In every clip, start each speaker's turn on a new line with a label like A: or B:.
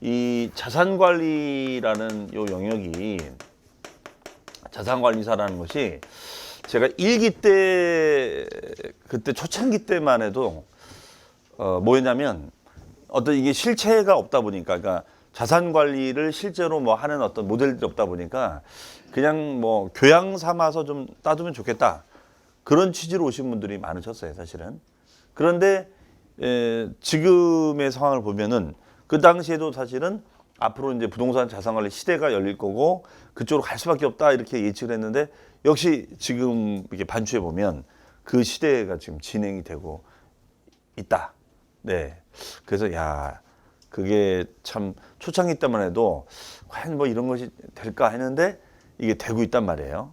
A: 이 자산 관리라는 요 영역이 자산 관리사라는 것이 제가 일기 때 그때 초창기 때만 해도 어 뭐였냐면 어떤 이게 실체가 없다 보니까 그러니까 자산 관리를 실제로 뭐 하는 어떤 모델들이 없다 보니까 그냥 뭐 교양 삼아서 좀 따두면 좋겠다. 그런 취지로 오신 분들이 많으셨어요 사실은. 그런데 에, 지금의 상황을 보면은 그 당시에도 사실은 앞으로 이제 부동산 자산 관리 시대가 열릴 거고 그쪽으로 갈 수밖에 없다 이렇게 예측을 했는데 역시 지금 이렇게 반추해 보면 그 시대가 지금 진행이 되고 있다. 네. 그래서 야 그게 참 초창기 때만 해도 과연 뭐 이런 것이 될까 했는데 이게 되고 있단 말이에요.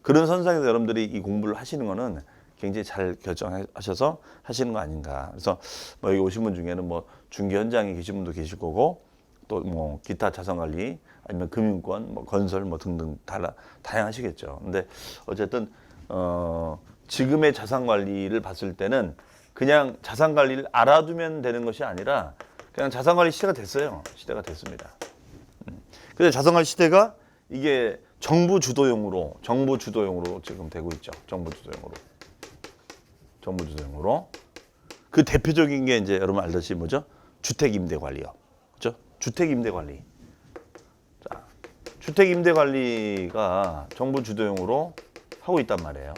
A: 그런 선상에서 여러분들이 이 공부를 하시는 거는 굉장히 잘 결정하셔서 하시는 거 아닌가. 그래서 뭐 여기 오신 분 중에는 뭐 중개 현장에 계신 분도 계실 거고 또 뭐 기타 자산 관리 아니면 금융권, 뭐 건설 뭐 등등 다 다양하시겠죠. 근데 어쨌든 어 지금의 자산 관리를 봤을 때는 그냥 자산 관리를 알아두면 되는 것이 아니라 그냥 자산 관리 시대가 됐어요. 시대가 됐습니다. 근데 자산 관리 시대가 이게 정부 주도용으로 정부 주도용으로 지금 되고 있죠. 정부 주도용으로. 정부 주도용으로. 그 대표적인 게 이제 여러분 알다시피 뭐죠? 주택 임대 관리요. 그렇죠? 주택 임대 관리. 자, 주택 임대 관리가 정부 주도용으로 하고 있단 말이에요.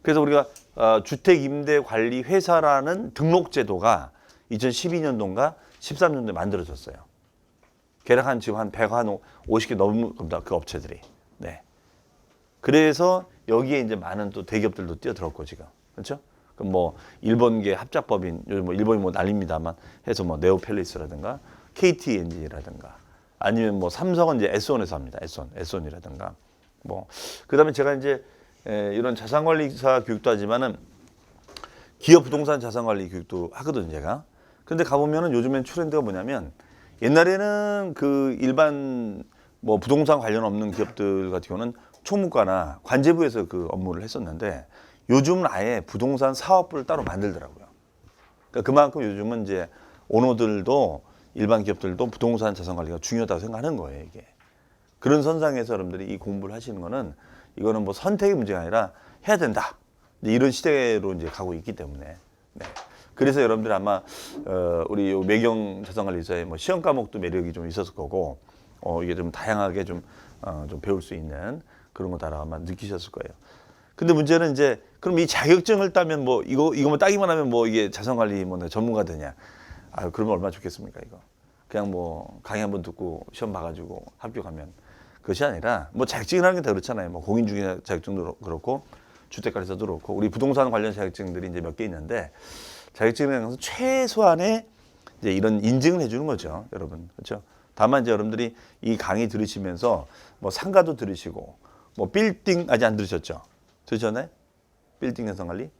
A: 그래서 우리가 어, 주택 임대 관리 회사라는 등록 제도가 2012년도인가 13년도에 만들어졌어요. 계략 한 지금 한 100한 50개 넘는 겁니다. 그 업체들이. 네. 그래서 여기에 이제 많은 또 대기업들도 뛰어들었고 지금. 그렇죠? 그럼 뭐 일본계 합작법인 요즘 뭐 일본이 뭐 난립니다만 해서 뭐 네오펠리스라든가 KT 엔진이라든가 아니면 뭐 삼성은 이제 에스온에서 합니다. 에스온, 에스온이라든가 뭐 그다음에 제가 이제 에, 이런 자산관리사 교육도 하지만은 기업 부동산 자산관리 교육도 하거든요, 제가. 근데 가보면은 요즘엔 트렌드가 뭐냐면 옛날에는 그 일반 뭐 부동산 관련 없는 기업들 같은 경우는 총무과나 관제부에서 그 업무를 했었는데 요즘은 아예 부동산 사업부를 따로 만들더라고요. 그러니까 그만큼 요즘은 이제 오너들도 일반 기업들도 부동산 자산 관리가 중요하다고 생각하는 거예요, 이게. 그런 선상에서 여러분들이 이 공부를 하시는 거는 이거는 뭐 선택의 문제가 아니라 해야 된다. 이런 시대로 이제 가고 있기 때문에. 네. 그래서 여러분들 아마 어, 우리 요 매경 자산관리사의 뭐 시험 과목도 매력이 좀 있었을 거고 어, 이게 좀 다양하게 좀, 어, 좀 배울 수 있는 그런 거 다 아마 느끼셨을 거예요. 근데 문제는 이제 그럼 이 자격증을 따면 뭐 이거 이거만 따기만 하면 뭐 이게 자산관리 뭐 전문가 되냐? 아 그러면 얼마나 좋겠습니까 이거? 그냥 뭐 강의 한번 듣고 시험 봐가지고 합격하면 그것이 아니라 뭐 자격증이라는 게 다 그렇잖아요. 뭐 공인중개 자격증도 그렇고 주택관리사도 그렇고 우리 부동산 관련 자격증들이 이제 몇 개 있는데 자격증이라는 것은 최소한의 이제 이런 인증을 해주는 거죠, 여러분. 그렇죠? 다만 이제 여러분들이 이 강의 들으시면서 뭐 상가도 들으시고 뭐 빌딩 아직 안 들으셨죠? 들으셨나요? 빌딩 자산관리,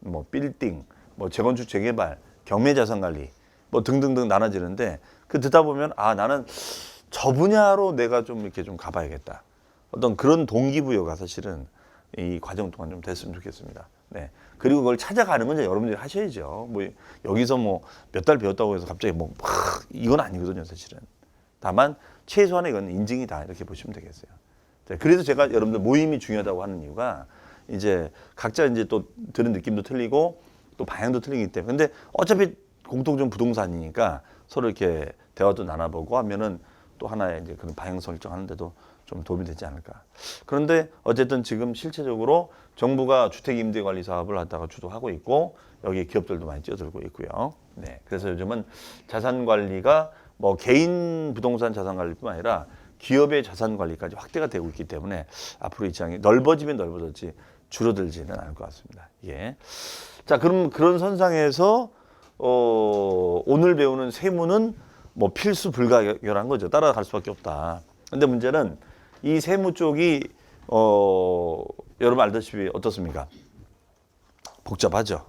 A: 뭐 빌딩, 뭐 재건축 재개발, 경매 자산관리, 뭐 등등등 나눠지는데 그 듣다 보면 아 나는 저 분야로 내가 좀 이렇게 좀 가봐야겠다. 어떤 그런 동기부여가 사실은 이 과정 동안 좀 됐으면 좋겠습니다. 네. 그리고 그걸 찾아가는 건 이제 여러분들이 하셔야죠. 뭐 여기서 뭐 몇 달 배웠다고 해서 갑자기 뭐막 이건 아니거든요, 사실은. 다만 최소한의 이건 인증이다 이렇게 보시면 되겠어요. 자, 그래서 제가 여러분들 모임이 중요하다고 하는 이유가 이제 각자 이제 또 들은 느낌도 틀리고 또 방향도 틀리기 때문에 근데 어차피 공통점 부동산이니까 서로 이렇게 대화도 나눠보고 하면은 또 하나의 이제 그런 방향 설정하는데도 좀 도움이 되지 않을까. 그런데 어쨌든 지금 실체적으로 정부가 주택 임대 관리 사업을 하다가 주도하고 있고 여기 기업들도 많이 뛰어들고 있고요. 네. 그래서 요즘은 자산 관리가 뭐 개인 부동산 자산 관리뿐만 아니라 기업의 자산 관리까지 확대가 되고 있기 때문에 앞으로 이 장이 넓어지면 넓어졌지 줄어들지는 않을 것 같습니다. 예. 자, 그럼 그런 선상에서 어, 오늘 배우는 세무는 뭐 필수 불가결한 거죠. 따라갈 수밖에 없다. 근데 문제는 이 세무 쪽이 어, 여러분 알다시피 어떻습니까? 복잡하죠.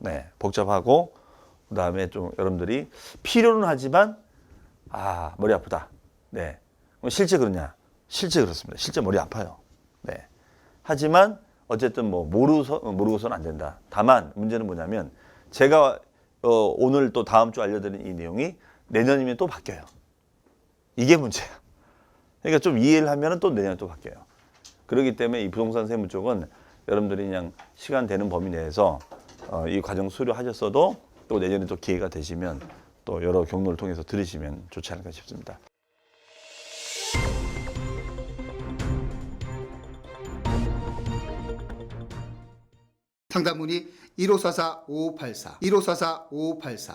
A: 네, 복잡하고 그다음에 좀 여러분들이 필요는 하지만 아 머리 아프다. 네, 실제 그러냐? 실제 그렇습니다. 실제 머리 아파요. 네, 하지만 어쨌든 뭐 모르서 모르고서는 안 된다. 다만 문제는 뭐냐면 제가 어, 오늘 또 다음 주 알려드린 이 내용이 내년이면 또 바뀌어요. 이게 문제야. 그러니까 좀 이해를 하면 또 내년에 또 바뀌어요. 그렇기 때문에 이 부동산 세무 쪽은 여러분들이 그냥 시간 되는 범위 내에서 어, 이 과정 수료하셨어도 또 내년에 또 기회가 되시면 또 여러 경로를 통해서 들으시면 좋지 않을까 싶습니다.
B: 상담 문의 1544-5584, 1544-5584